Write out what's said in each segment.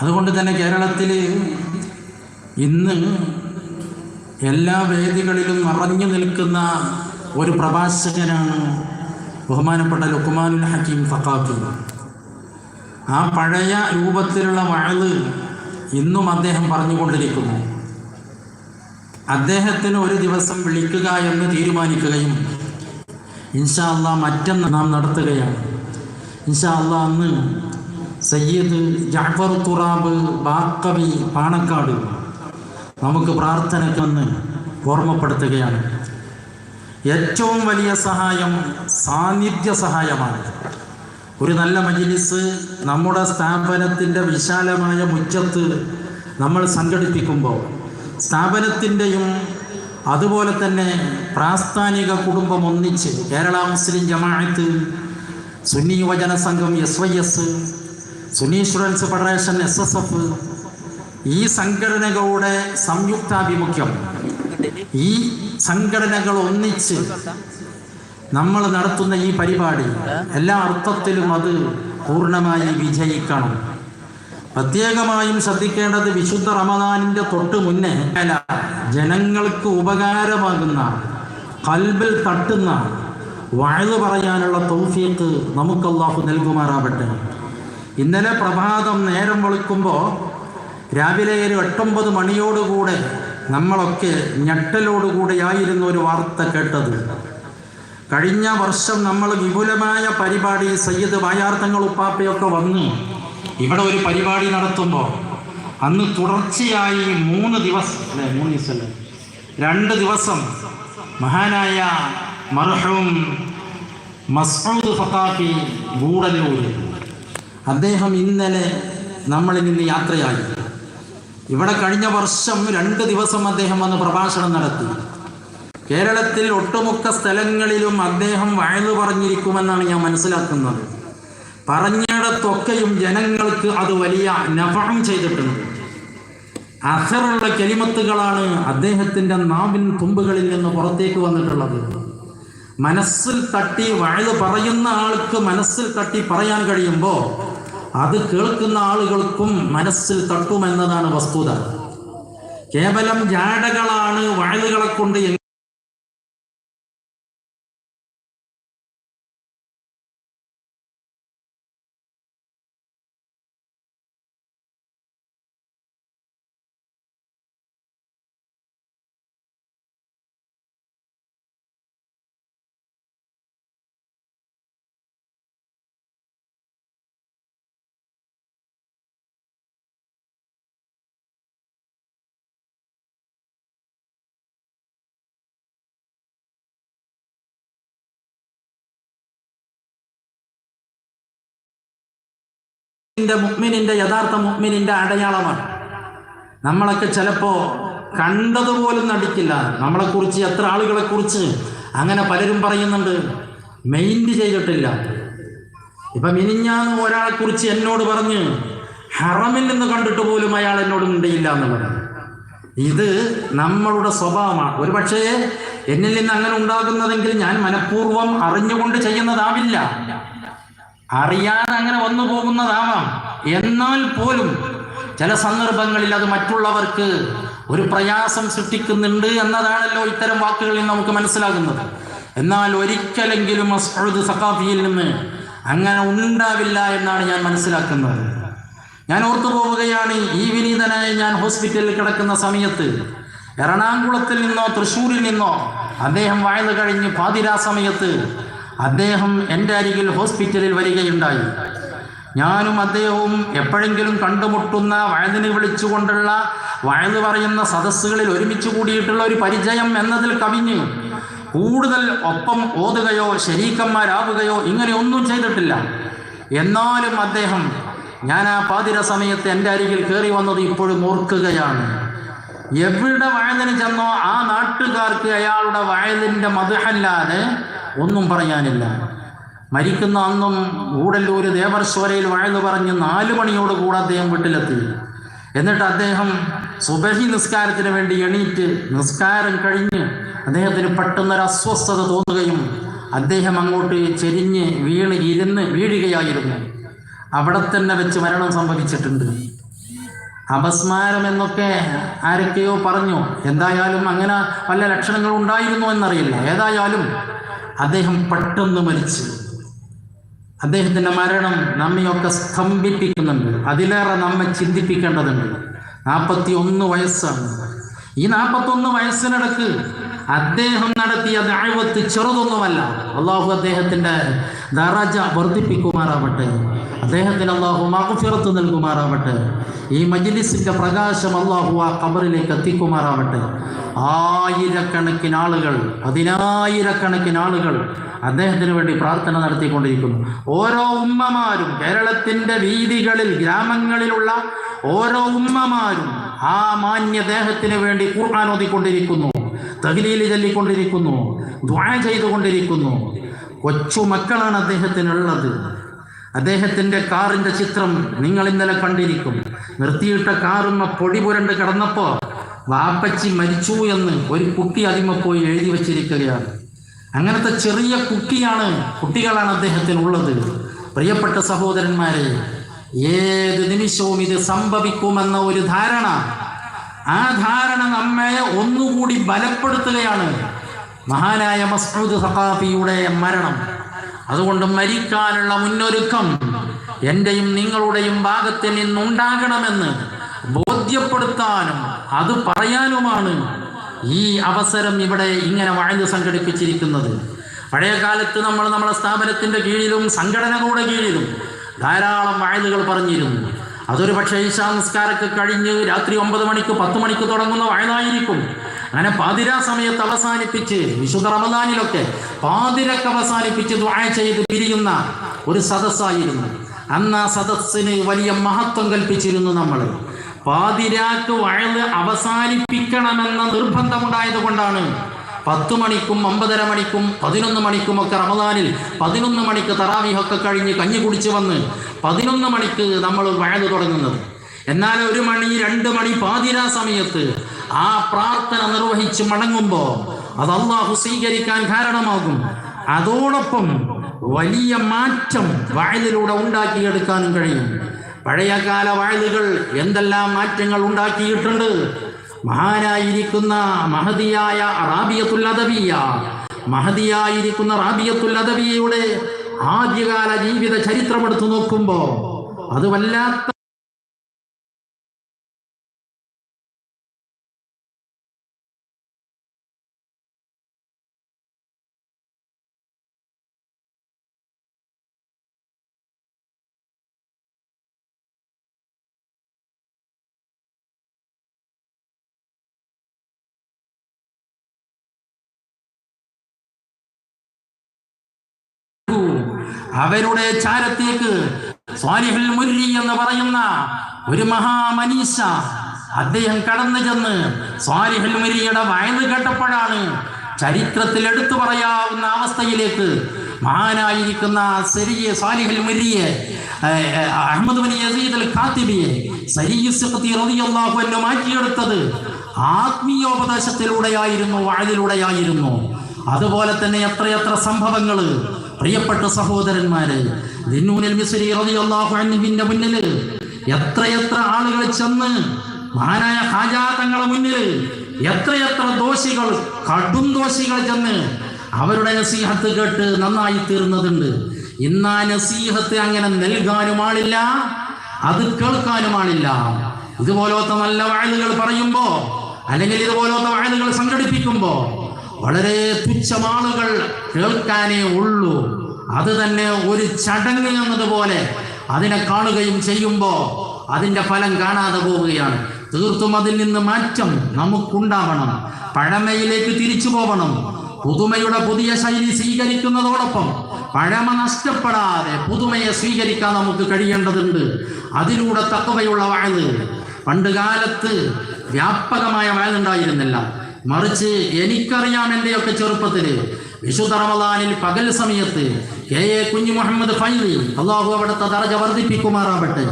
അതുകൊണ്ട് തന്നെ കേരളത്തിൽ ഇന്ന് എല്ലാ വേദികളിലും നിറഞ്ഞു നിൽക്കുന്ന ഒരു പ്രഭാഷകനാണ് ബഹുമാനപ്പെട്ട ലുക്കുമാനുൽ ഹക്കീം ഫക്കാഫി ആ പഴയ രൂപത്തിലുള്ള വഴൽ ഇന്നും അദ്ദേഹം പറഞ്ഞുകൊണ്ടിരിക്കുന്നു. അദ്ദേഹത്തിന് ഒരു ദിവസം വിളിക്കുക എന്ന് തീരുമാനിക്കുകയും ഇൻഷാ അള്ളാ മറ്റന്ന് നാം നടത്തുകയാണ്. ഇൻഷാ അള്ളാ അന്ന് സയ്യിദ് ജാഫർ തുറാബ് ബാക്കവി പാണക്കാട്. നമുക്ക് പ്രാർത്ഥനയ്ക്കെന്ന് ഓർമ്മപ്പെടുത്തുകയാണ്. ഏറ്റവും വലിയ സഹായം സാന്നിധ്യ സഹായമാണ്. ഒരു നല്ല മജിലിസ് നമ്മുടെ സ്ഥാപനത്തിന്റെ വിശാലമായ മുറ്റത്ത് നമ്മൾ സംഘടിപ്പിക്കുമ്പോൾ സ്ഥാപനത്തിന്റെയും അതുപോലെ തന്നെ പ്രാസ്ഥാനിക കുടുംബം ഒന്നിച്ച് കേരള മുസ്ലിം ജമാഅത്ത് സുന്നി യുവജന സംഘം S Y S Sunni students federation S S F ഈ സംഘടനകളുടെ സംയുക്താഭിമുഖ്യം. ഈ സംഘടനകൾ ഒന്നിച്ച് നമ്മൾ നടത്തുന്ന ഈ പരിപാടി എല്ലാ അർത്ഥത്തിലും അത് പൂർണമായി വിജയിക്കണം. പ്രത്യേകമായും ശ്രദ്ധിക്കേണ്ടത് വിശുദ്ധ റമദാനിന്റെ തൊട്ട് മുന്നേ ജനങ്ങൾക്ക് ഉപകാരമാകുന്ന കൽബിൽ തട്ടുന്ന വഴുതു പറയാനുള്ള തൗഫീക്ക് നമുക്ക് അള്ളാഹു നൽകുമാറാവട്ടെ ഇന്നലെ പ്രഭാതം നേരം വെളുക്കുമ്പോൾ രാവിലെ ഒരു എട്ടൊമ്പത് മണിയോടുകൂടെ നമ്മളൊക്കെ ഞെട്ടലോടുകൂടെയായിരുന്നു ഒരു വാർത്ത കേട്ടത്. കഴിഞ്ഞ വർഷം നമ്മൾ വിപുലമായ പരിപാടി സയ്യിദ് വായാർത്ഥങ്ങൾ ഉപ്പാപ്പയൊക്കെ വന്ന്. ഇവിടെ ഒരു പരിപാടി നടത്തുമ്പോൾ അന്ന് തുടർച്ചയായി മൂന്ന് ദിവസം അല്ലേ മൂന്ന് ദിവസം അല്ലേ രണ്ട് ദിവസം മഹാനായ മർഹൂം മസ്ഊദ് ഫത്താഫി ഗൂഡല്ലൂർ അദ്ദേഹം ഇന്നലെ നമ്മളിൽ നിന്ന് യാത്രയായി. ഇവിടെ കഴിഞ്ഞ വർഷം രണ്ട് ദിവസം അദ്ദേഹം വന്ന് പ്രഭാഷണം നടത്തി. കേരളത്തിൽ ഒട്ടുമുക്ക സ്ഥലങ്ങളിലും അദ്ദേഹം വയലു പറഞ്ഞിരിക്കുമെന്നാണ് ഞാൻ മനസ്സിലാക്കുന്നത്. പറഞ്ഞിടത്തൊക്കെയും ജനങ്ങൾക്ക് അത് വലിയ നഫം ചെയ്തിട്ടുണ്ട്. അസറുള്ള കെലിമത്തുകളാണ് അദ്ദേഹത്തിന്റെ നാവിൻ തുമ്പുകളിൽ നിന്ന് പുറത്തേക്ക് വന്നിട്ടുള്ളത്. മനസ്സിൽ തട്ടി വയൽ പറയുന്ന ആൾക്ക് മനസ്സിൽ തട്ടി പറയാൻ കഴിയുമ്പോൾ അത് കേൾക്കുന്ന ആളുകൾക്കും മനസ്സിൽ തട്ടുമെന്നതാണ് വസ്തുത. കേവലം ജാടകളാണ് വയലുകളെ കൊണ്ട് മുഅ്മിനിന്റെ മുഗ്മിനിന്റെ യഥാർത്ഥ മുഗ്മിനിന്റെ അടയാളമാണ്. നമ്മളൊക്കെ ചിലപ്പോ കണ്ടതുപോലും നടിക്കില്ല. നമ്മളെ കുറിച്ച് എത്ര ആളുകളെ കുറിച്ച് അങ്ങനെ പലരും പറയുന്നുണ്ട്. മെയിന്റ് ചെയ്തിട്ടില്ല. ഇപ്പൊ മിനിഞ്ഞാന്ന് ഒരാളെ കുറിച്ച് എന്നോട് പറഞ്ഞ് ഹറമിൽ നിന്ന് കണ്ടിട്ട് പോലും അയാൾ എന്നോട് മിണ്ടിയില്ല പറഞ്ഞു. ഇത് നമ്മളുടെ സ്വഭാവമാണ്. ഒരു പക്ഷേ എന്നിൽ നിന്ന് അങ്ങനെ ഉണ്ടാകുന്നതെങ്കിൽ ഞാൻ മനഃപൂർവം അറിഞ്ഞുകൊണ്ട് ചെയ്യുന്നതാവില്ല. അറിയാതെ അങ്ങനെ വന്നു പോകുന്നതാവാം. എന്നാൽ പോലും ചില സന്ദർഭങ്ങളിൽ അത് മറ്റുള്ളവർക്ക് ഒരു പ്രയാസം സൃഷ്ടിക്കുന്നുണ്ട് എന്നതാണല്ലോ ഇത്തരം വാക്കുകളിൽ നമുക്ക് മനസ്സിലാകുന്നത്. എന്നാൽ ഒരിക്കലെങ്കിലും മസ്ഊദ് സഖാഫിയിൽ നിന്ന് അങ്ങനെ ഉണ്ടാവില്ല എന്നാണ് ഞാൻ മനസ്സിലാക്കുന്നത്. ഞാൻ ഓർത്തു പോവുകയാണ് ഈ വിനീതനായി ഞാൻ ഹോസ്പിറ്റലിൽ കിടക്കുന്ന സമയത്ത് എറണാകുളത്തിൽ നിന്നോ തൃശ്ശൂരിൽ നിന്നോ അദ്ദേഹം വായന കഴിഞ്ഞ് പാതിരാ സമയത്ത് അദ്ദേഹം എന്റെ അരികിൽ ഹോസ്പിറ്റലിൽ വരികയുണ്ടായി. ഞാനും അദ്ദേഹവും എപ്പോഴെങ്കിലും കണ്ടുമുട്ടുന്ന വയതിന് വിളിച്ചുകൊണ്ടുള്ള വയൽ പറയുന്ന സദസ്സുകളിൽ ഒരുമിച്ച് കൂടിയിട്ടുള്ള ഒരു പരിചയം എന്നതിൽ കവിഞ്ഞു. കൂടുതൽ ഒപ്പം ഓതുകയോ ശരീക്കന്മാരാവുകയോ ഇങ്ങനെ ഒന്നും ചെയ്തിട്ടില്ല. എന്നാലും അദ്ദേഹം ഞാൻ ആ പാതിര സമയത്ത് എന്റെ അരികിൽ കയറി വന്നത് ഇപ്പോഴും ഓർക്കുകയാണ്. എവിടെ വയലിന് ചെന്നോ ആ നാട്ടുകാർക്ക് അയാളുടെ വയലിന്റെ മധുഹല്ലാതെ ഒന്നും പറയാനില്ല. മരിക്കുന്ന അന്നും ഊടല്ലൂർ ദേവർശ്വരയിൽ വയൽ പറഞ്ഞ് നാലു മണിയോട് കൂടെ അദ്ദേഹം വീട്ടിലെത്തി. എന്നിട്ട് അദ്ദേഹം സുബഹി നിസ്കാരത്തിന് വേണ്ടി എണീറ്റ് നിസ്കാരം കഴിഞ്ഞ് അദ്ദേഹത്തിന് പെട്ടെന്നൊരു അസ്വസ്ഥത തോന്നുകയും അദ്ദേഹം അങ്ങോട്ട് ചെരിഞ്ഞ് വീണ് ഇരുന്ന് വീഴുകയായിരുന്നു. അവിടെ തന്നെ വെച്ച് മരണം സംഭവിച്ചിട്ടുണ്ട്. അപസ്മാരം എന്നൊക്കെ ആരൊക്കെയോ പറഞ്ഞു. എന്തായാലും അങ്ങനെ പല ലക്ഷണങ്ങളും ഉണ്ടായിരുന്നു എന്നറിയില്ല ഏതായാലും അദ്ദേഹം പെട്ടെന്ന് മരിച്ചു. അദ്ദേഹത്തിന്റെ മരണം നമ്മയൊക്കെ സ്തംഭിപ്പിക്കുന്നുണ്ട്. അതിലേറെ നമ്മെ ചിന്തിപ്പിക്കേണ്ടതുണ്ട്. നാൽപ്പത്തി ഒന്ന് വയസ്സാണ്. ഈ നാൽപ്പത്തൊന്ന് വയസ്സിനിടക്ക് അദ്ദേഹം നടത്തിയ ദൈവത്ത് ചെറുതൊന്നുമല്ല. അള്ളാഹു അദ്ദേഹത്തിന്റെ ദറജ വർദ്ധിപ്പിക്കുമാറാവട്ടെ. അദ്ദേഹത്തിന് അള്ളാഹു മഹഫിറത്ത് നൽകുമാറാവട്ടെ. ഈ മജ്ലിസിന്റെ പ്രകാശം അള്ളാഹു ആ കബറിലേക്ക് എത്തിക്കുമാറാവട്ടെ. ആയിരക്കണക്കിന് ആളുകൾ പതിനായിരക്കണക്കിന് ആളുകൾ അദ്ദേഹത്തിന് വേണ്ടി പ്രാർത്ഥന നടത്തിക്കൊണ്ടിരിക്കുന്നു. ഓരോ ഉമ്മമാരും കേരളത്തിന്റെ വീതികളിൽ ഗ്രാമങ്ങളിലുള്ള ഓരോ ഉമ്മമാരും ആ മാന്യദേഹത്തിന് വേണ്ടി ഖുർആൻ ഓതിക്കൊണ്ടിരിക്കുന്നു. തഹ്ലീൽ ചൊല്ലിക്കൊണ്ടിരിക്കുന്നു ദ്വാ ചെയ്തുകൊണ്ടിരിക്കുന്നു. കൊച്ചു മക്കളാണ് അദ്ദേഹത്തിനുള്ളത്. അദ്ദേഹത്തിന്റെ കാറിന്റെ ചിത്രം നിങ്ങൾ ഇന്നലെ കണ്ടിരിക്കും. നിർത്തിയിട്ട കാറുമ്മ പൊടി പുരണ്ട് കിടന്നപ്പോൾ വാപ്പച്ചി മരിച്ചു എന്ന് ഒരു കുട്ടി അതിമ പോയി എഴുതി വച്ചിരിക്കുകയാണ്. അങ്ങനത്തെ ചെറിയ കുട്ടിയാണ് കുട്ടികളാണ് അദ്ദേഹത്തിനുള്ളത്. പ്രിയപ്പെട്ട സഹോദരന്മാരെ ഏത് നിമിഷവും ഇത് സംഭവിക്കുമെന്ന ഒരു ധാരണ ആ ധാരണ നമ്മെ ഒന്നുകൂടി ബലപ്പെടുത്തുകയാണ്. മഹാനായ മസ്ഊദ് സഖാഫിയുടെ മരണം. അതുകൊണ്ട് മരിക്കാനുള്ള മുന്നൊരുക്കം എന്റെയും നിങ്ങളുടെയും ഭാഗത്ത് നിന്നുണ്ടാകണമെന്ന് ബോധ്യപ്പെടുത്താനും അത് പറയാനുമാണ് ഈ അവസരം ഇവിടെ ഇങ്ങനെ വഴഞ്ഞു സംഘടിപ്പിച്ചിരിക്കുന്നത്. പഴയ കാലത്ത് നമ്മൾ നമ്മളെ സ്ഥാപനത്തിന്റെ കീഴിലും സംഘടനകളുടെ കീഴിലും ധാരാളം വാഴ്ന്നുകൾ പറഞ്ഞിരുന്നു. അതൊരു പക്ഷേ ഈശാ നിസ്കാരമൊക്കെ കഴിഞ്ഞ് രാത്രി ഒമ്പത് മണിക്ക് പത്ത് മണിക്ക് തുടങ്ങുന്ന വയനായിരിക്കും. അങ്ങനെ പാതിരാ സമയത്ത് അവസാനിപ്പിച്ച് വിശുദ്ധ റമദാനിലൊക്കെ പാതിരക്ക് അവസാനിപ്പിച്ച് ദ്വായ ചെയ്ത് പിരിയുന്ന ഒരു സദസ്സായിരുന്നു. അന്ന് ആ സദസ്സിന് വലിയ മഹത്വം കൽപ്പിച്ചിരുന്നു നമ്മൾ പാതിരാക്ക് വഴൽ അവസാനിപ്പിക്കണമെന്ന നിർബന്ധമുണ്ടായത് കൊണ്ടാണ് പത്ത് മണിക്കും ഒമ്പതര മണിക്കും പതിനൊന്ന് മണിക്കും ഒക്കെ റമദാനിൽ പതിനൊന്ന് മണിക്ക് തറാവിഹൊക്കെ കഴിഞ്ഞ് കഞ്ഞി കുടിച്ച് വന്ന് പതിനൊന്ന് മണിക്ക് നമ്മൾ വഴൽ തുടങ്ങുന്നത്. എന്നാൽ ഒരു മണി രണ്ട് മണി പാതിരാ സമയത്ത് ആ പ്രാർത്ഥന നിർവഹിച്ച് മടങ്ങുമ്പോൾ അത് അള്ളാഹു സ്വീകരിക്കാൻ കാരണമാകും. അതോടൊപ്പം വലിയ മാറ്റം വാഴലിലൂടെ ഉണ്ടാക്കിയെടുക്കാനും കഴിയും. പഴയകാല വാഴലുകൾ എന്തെല്ലാം മാറ്റങ്ങൾ ഉണ്ടാക്കിയിട്ടുണ്ട്? മഹാനായിരിക്കുന്ന മഹതിയായ റാബിയത്തുൽ അദബിയ മഹതിയായിരിക്കുന്ന റാബിയത്തുൽ അദബിയയുടെ ആദ്യകാല ജീവിത ചരിത്രം ചരിത്രമെടുത്തു നോക്കുമ്പോൾ അത് വല്ലാത്ത അവരുടെ ചാരത്തേക്ക് സ്വാലിഹുൽ മുരി എന്ന് പറയുന്ന ഒരു മഹാമനീഷ അദ്ദേഹം കടന്നു ചെന്ന് സ്വാലിഹുൽ മുരിയുടെ വയത് കേട്ടപ്പോഴാണ് ചരിത്രത്തിൽ എടുത്തു പറയാവുന്ന അവസ്ഥയിലേക്ക് മഹാനായിരിക്കുന്ന സെരിയെ സാലിഹുൽ മുരിയെ അഹമ്മദ് ബിൻ യസീദ് അൽ ഖാത്തിബിയെ അൻഹു മാറ്റിയെടുത്തത് ആത്മീയോപദേശത്തിലൂടെയായിരുന്നു വാഴിലൂടെയായിരുന്നു അതുപോലെ തന്നെ എത്രയെത്ര സംഭവങ്ങൾ പ്രിയപ്പെട്ട സഹോദരന്മാര് മുന്നിൽ എത്രയെത്ര ആളുകൾ ചെന്ന് മഹാനായ ഹാജാതങ്ങളെ മുന്നിൽ എത്രയെത്ര ദോഷികൾ കടും ദോഷികൾ ചെന്ന് അവരുടെ നസീഹത്ത് കേട്ട് നന്നായി തീർന്നതുണ്ട്. ഇന്നാ നസീഹത്ത് അങ്ങനെ നൽകാനും ആളില്ല അത് കേൾക്കാനും ആളില്ല. ഇതുപോലത്തെ നല്ല വാഴുകൾ പറയുമ്പോ അല്ലെങ്കിൽ ഇതുപോലത്തെ വാഴുകൾ സംഘടിപ്പിക്കുമ്പോ വളരെ തുച്ഛമാളുകൾ കേൾക്കാനേ ഉള്ളൂ. അത് തന്നെ ഒരു ചടങ്ങ് എന്നതുപോലെ അതിനെ കാണുകയും ചെയ്യുമ്പോൾ അതിന്റെ ഫലം കാണാതെ പോവുകയാണ്. തീർത്തും അതിൽ നിന്ന് മാറ്റം നമുക്കുണ്ടാവണം. പഴമയിലേക്ക് തിരിച്ചു പോകണം പുതുമയുടെ പുതിയ ശൈലി സ്വീകരിക്കുന്നതോടൊപ്പം പഴമ നഷ്ടപ്പെടാതെ പുതുമയെ സ്വീകരിക്കാൻ നമുക്ക് കഴിയേണ്ടതുണ്ട്. അതിലൂടെ തക്കവയുള്ള വാഴ് പണ്ട് കാലത്ത് വ്യാപകമായ വാഴുണ്ടായിരുന്നില്ല മറിച്ച് എനിക്കറിയാം എന്റെയൊക്കെ ചെറുപ്പത്തിൽ വിശുദ്ധ റമദാനിൽ പകൽ സമയത്ത് കെ എ കുഞ്ഞു മുഹമ്മദ് ഫൈലി അള്ളാഹു അവിടുത്തെ ദർജ വർദ്ധിപ്പിക്കുമാറാവട്ടെ.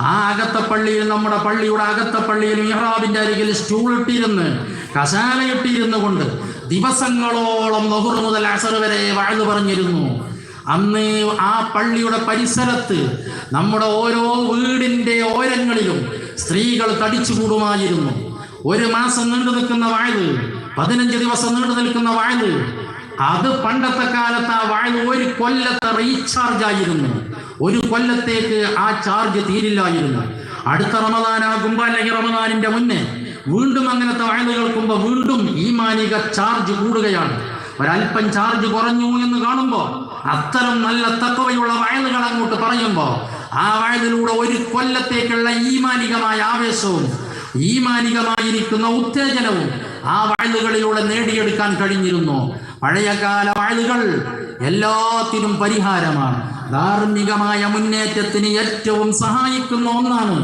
ആ അകത്തെ പള്ളിയിൽ നമ്മുടെ പള്ളിയുടെ അകത്തെ പള്ളിയിൽ മിഹ്റാബിന്റെ അരികിൽ സ്റ്റൂൾ ഇട്ടിരുന്ന് കസാല ഇട്ടിരുന്നു കൊണ്ട് ദിവസങ്ങളോളം നഹുർ മുതൽ അസർ വരെ വാഴ്ന്നു പറഞ്ഞിരുന്നു. അന്ന് ആ പള്ളിയുടെ പരിസരത്ത് നമ്മുടെ ഓരോ വീടിന്റെ ഓരങ്ങളിലും സ്ത്രീകൾ തടിച്ചുകൂടുമായിരുന്നു. ഒരു മാസം നീണ്ടു നിൽക്കുന്ന വാഴ് പതിനഞ്ച് ദിവസം നീണ്ടു നിൽക്കുന്ന വാഴ് അത് പണ്ടത്തെ കാലത്ത് ആ വാഴ് ഒരു കൊല്ലത്തെ റീചാർജ് ആയിരുന്നു. ഒരു കൊല്ലത്തേക്ക് ആ ചാർജ് തീരില്ലായിരുന്നു. അടുത്ത റമദാൻ റമദാനാകുമ്പോ അല്ലെങ്കിൽ റമദാനിന്റെ മുന്നേ വീണ്ടും അങ്ങനത്തെ വാഴ കേൾക്കുമ്പോൾ വീണ്ടും ഈ മാനിക ചാർജ് കൂടുകയാണ്. ഒരല്പം ചാർജ് കുറഞ്ഞു എന്ന് കാണുമ്പോൾ അത്തരം നല്ല തക്കവയുള്ള വയലുകൾ അങ്ങോട്ട് പറയുമ്പോൾ ആ വയലിലൂടെ ഒരു കൊല്ലത്തേക്കുള്ള ഈമാനികമായ ആവേശവും ഈമാനികമായിരിക്കുന്ന ഉത്തേജനവും ആ വയലുകളിലൂടെ നേടിയെടുക്കാൻ കഴിഞ്ഞിരുന്നു. പഴയകാല വയലുകൾ എല്ലാത്തിനും പരിഹാരമാണ്. ധാർമ്മികമായ മുന്നേറ്റത്തിന് ഏറ്റവും സഹായിക്കുന്ന ഒന്നാണ്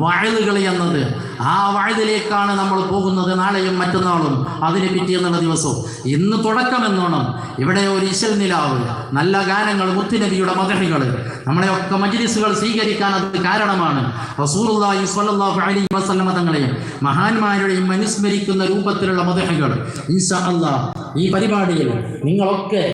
വയലുകൾ എന്നത്. ആ വയലിലേക്കാണ് നമ്മൾ പോകുന്നത് നാളെയും മറ്റന്നാളും. അതിന് പിറ്റേന്നുള്ള ദിവസവും. ഇന്ന് തുടക്കമെന്നോണം. ഇവിടെ ഒരു ഇശൽ നിലാവ്. നല്ല ഗാനങ്ങൾ മുത്തുനബിയുടെ നമ്മളെ നമ്മളെയൊക്കെ മജ്ലിസുകൾ സ്വീകരിക്കാൻ അത് കാരണമാണ്. റസൂലുള്ളാഹി സ്വല്ലല്ലാഹു അലൈഹി വസല്ലമ തങ്ങളെയും മഹാന്മാരുടെയും അനുസ്മരിക്കുന്ന രൂപത്തിലുള്ള അല്ലാഹ് ഈ പരിപാടിയിൽ നിങ്ങളൊക്കെ